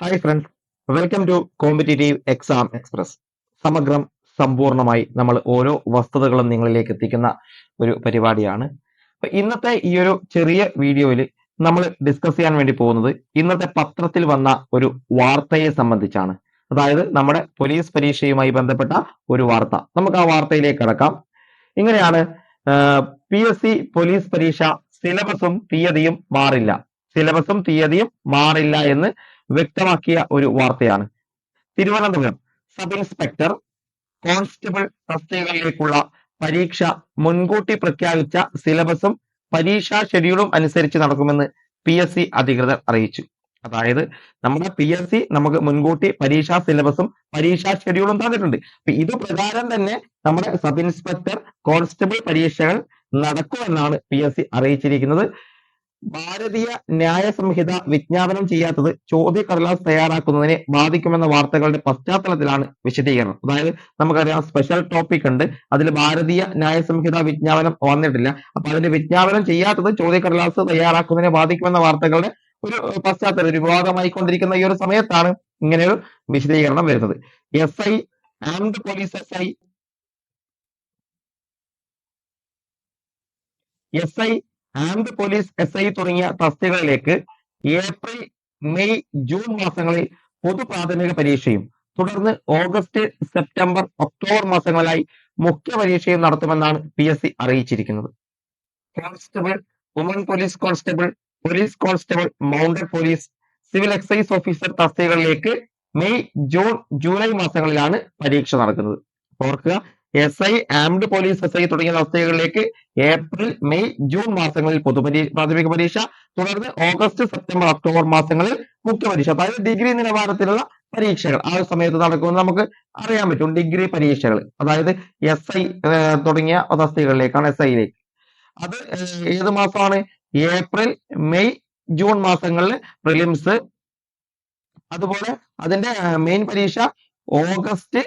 Hi friends welcome to competitive exam express സമഗ്രം സമ്പൂർണമായി നമ്മൾ ഓരോ വസ്തുതകളും നിങ്ങളിലേക്ക് എത്തിക്കുന്ന ഒരു പരിപാടിയാണ്. ഇന്നത്തെ ഈ ഒരു ചെറിയ വീഡിയോയിൽ നമ്മൾ ഡിസ്കസ് ചെയ്യാൻ വേണ്ടി പോകുന്നത് ഇന്നത്തെ പത്രത്തിൽ വന്ന ഒരു വാർത്തയെ സംബന്ധിച്ചാണ്. അതായത് നമ്മുടെ പോലീസ് പരീക്ഷയുമായി ബന്ധപ്പെട്ട ഒരു വാർത്ത. നമുക്ക് ആ വാർത്തയിലേക്ക് കടക്കാം. ഇങ്ങനെയാണ് പി എസ് സി പോലീസ് പരീക്ഷ സിലബസും തീയതിയും മാറില്ല. സിലബസും തീയതിയും മാറില്ല എന്ന് വ്യക്തമാക്കിയ ഒരു വാർത്തയാണ്. തിരുവനന്തപുരം സബ് ഇൻസ്പെക്ടർ കോൺസ്റ്റബിൾ തസ്തികകളിലേക്കുള്ള പരീക്ഷ മുൻകൂട്ടി പ്രഖ്യാപിച്ച സിലബസും പരീക്ഷാ ഷെഡ്യൂളും അനുസരിച്ച് നടക്കുമെന്ന് പി എസ് സി അധികൃതർ അറിയിച്ചു. അതായത് നമ്മുടെ പി എസ് സി നമുക്ക് മുൻകൂട്ടി പരീക്ഷാ സിലബസും പരീക്ഷാ ഷെഡ്യൂളും തന്നിട്ടുണ്ട്. അപ്പൊ ഇത് പ്രകാരം തന്നെ നമ്മുടെ സബ് ഇൻസ്പെക്ടർ കോൺസ്റ്റബിൾ പരീക്ഷകൾ നടക്കുമെന്നാണ് പി എസ് സി അറിയിച്ചിരിക്കുന്നത്. ഭാരതീയ ന്യായ സംഹിത വിജ്ഞാപനം ചെയ്യാത്തത് ചോദ്യക്കടലാസ് തയ്യാറാക്കുന്നതിനെ ബാധിക്കുമെന്ന വാർത്തകളുടെ പശ്ചാത്തലത്തിലാണ് വിശദീകരണം. അതായത് നമുക്കറിയാം സ്പെഷ്യൽ ടോപ്പിക് ഉണ്ട്. അതിൽ ഭാരതീയ ന്യായ സംഹിത വിജ്ഞാപനം വന്നിട്ടില്ല. അപ്പൊ അതിന്റെ വിജ്ഞാപനം ചെയ്യാത്തത് ചോദ്യക്കടലാസ് തയ്യാറാക്കുന്നതിനെ ബാധിക്കുമെന്ന വാർത്തകളുടെ ഒരു പശ്ചാത്തലം ഒരു വിവാദമായിക്കൊണ്ടിരിക്കുന്ന ഈ ഒരു സമയത്താണ് ഇങ്ങനെ ഒരു വിശദീകരണം വരുന്നത്. S I armed police S I S I armed police S I തുടങ്ങിയ തസ്തികകളിലേക്ക് ഏപ്രിൽ മെയ് ജൂൺ മാസങ്ങളിൽ പൊതു പ്രാഥമിക പരീക്ഷയും തുടർന്ന് ഓഗസ്റ്റ് സെപ്റ്റംബർ ഒക്ടോബർ മാസങ്ങളിലായി മുഖ്യ പരീക്ഷയും നടത്തുമെന്നാണ് പി എസ് സി അറിയിച്ചിരിക്കുന്നത്. Constable woman police constable police constable mounted police civil excise officer തസ്തികകളിലേക്ക് May June July മാസങ്ങളിലാണ് പരീക്ഷ നടക്കുന്നത്. ഓർക്കുക S I armed police S I തുടങ്ങിയ തസ്തികകളിലേക്ക് ഏപ്രിൽ മെയ് ജൂൺ മാസങ്ങളിൽ പൊതുപരീ പ്രാഥമിക പരീക്ഷ തുടർന്ന് ഓഗസ്റ്റ് സെപ്റ്റംബർ ഒക്ടോബർ മാസങ്ങളിൽ മുഖ്യ പരീക്ഷ അതായത് ഡിഗ്രി നിലവാരത്തിലുള്ള പരീക്ഷകൾ. ആ സമയത്ത് നടക്കുമെന്ന് നമുക്ക് അറിയാൻ പറ്റും. ഡിഗ്രി പരീക്ഷകൾ. അതായത് എസ് ഐ തുടങ്ങിയ തസ്തികകളിലേക്കാണ് എസ് ഐയിലേക്ക് അത് ഏത് മാസമാണ്? ഏപ്രിൽ മെയ് ജൂൺ മാസങ്ങളിൽ പ്രിലിംസ് അതുപോലെ അതിന്റെ മെയിൻ പരീക്ഷ ഓഗസ്റ്റ്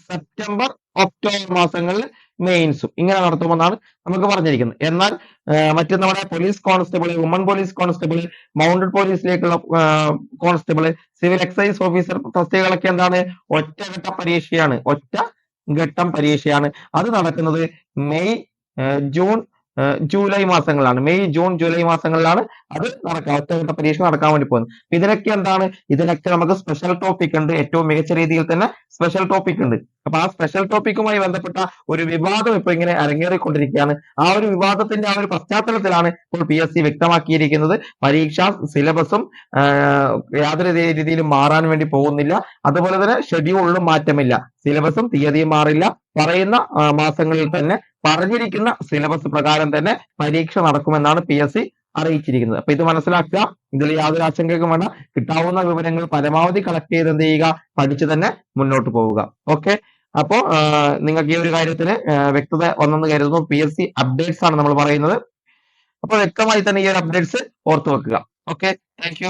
സെപ്റ്റംബർ ഒക്ടോബർ മാസങ്ങളിൽ മെയിൻസും. ഇങ്ങനെ നടത്തുമെന്നാണ് നമുക്ക് പറഞ്ഞിരിക്കുന്നത്. എന്നാൽ മറ്റു നമ്മുടെ police constable woman police constable mounted പോലീസിലേക്കുള്ള constable civil excise officer തസ്തികകളൊക്കെ എന്താണ്? ഒറ്റഘട്ട പരീക്ഷയാണ്. ഒറ്റ ഘട്ടം പരീക്ഷയാണ്. അത് നടക്കുന്നത് മെയ് ജൂൺ ജൂലൈ മാസങ്ങളിലാണ്. മെയ് ജൂൺ ജൂലൈ മാസങ്ങളിലാണ് അത് നടക്കാൻ ഒറ്റഘട്ട പരീക്ഷ നടക്കാൻ വേണ്ടി പോകുന്നത്. ഇതിനൊക്കെ എന്താണ്? ഇതിനൊക്കെ നമുക്ക് സ്പെഷ്യൽ ടോപ്പിക് ഉണ്ട്. ഏറ്റവും മികച്ച രീതിയിൽ തന്നെ സ്പെഷ്യൽ ടോപ്പിക് ഉണ്ട്. അപ്പൊ ആ സ്പെഷ്യൽ ടോപ്പിക്കുമായി ബന്ധപ്പെട്ട ഒരു വിവാദം ഇപ്പൊ ഇങ്ങനെ അരങ്ങേറിക്കൊണ്ടിരിക്കുകയാണ്. ആ ഒരു വിവാദത്തിന്റെ ആ ഒരു പശ്ചാത്തലത്തിലാണ് ഇപ്പോൾ പി എസ് സി വ്യക്തമാക്കിയിരിക്കുന്നത്. പരീക്ഷ സിലബസും യാതൊരു രീതിയിലും മാറാൻ വേണ്ടി പോകുന്നില്ല. അതുപോലെ തന്നെ ഷെഡ്യൂളിലും മാറ്റമില്ല. സിലബസും തീയതിയും മാറില്ല. പറയുന്ന മാസങ്ങളിൽ തന്നെ പറഞ്ഞിരിക്കുന്ന സിലബസ് പ്രകാരം തന്നെ പരീക്ഷ നടക്കുമെന്നാണ് പി എസ് സി അറിയിച്ചിരിക്കുന്നത്. അപ്പൊ ഇത് മനസ്സിലാക്കുക. ഇതിൽ യാതൊരു ആശങ്കയ്ക്കും വേണ്ട. കിട്ടാവുന്ന വിവരങ്ങൾ പരമാവധി കളക്ട് ചെയ്ത് എന്ത് ചെയ്യുക? പഠിച്ചു തന്നെ മുന്നോട്ട് പോവുക. ഓക്കെ അപ്പോ നിങ്ങൾക്ക് ഈ ഒരു കാര്യത്തിന് വ്യക്തത വന്നെന്ന് കരുതുന്നു. പി എസ് സി അപ്ഡേറ്റ്സ് ആണ് നമ്മൾ പറയുന്നത്. അപ്പൊ വ്യക്തമായി തന്നെ ഈ ഒരു അപ്ഡേറ്റ്സ് ഓർത്തു വെക്കുക. Okay thank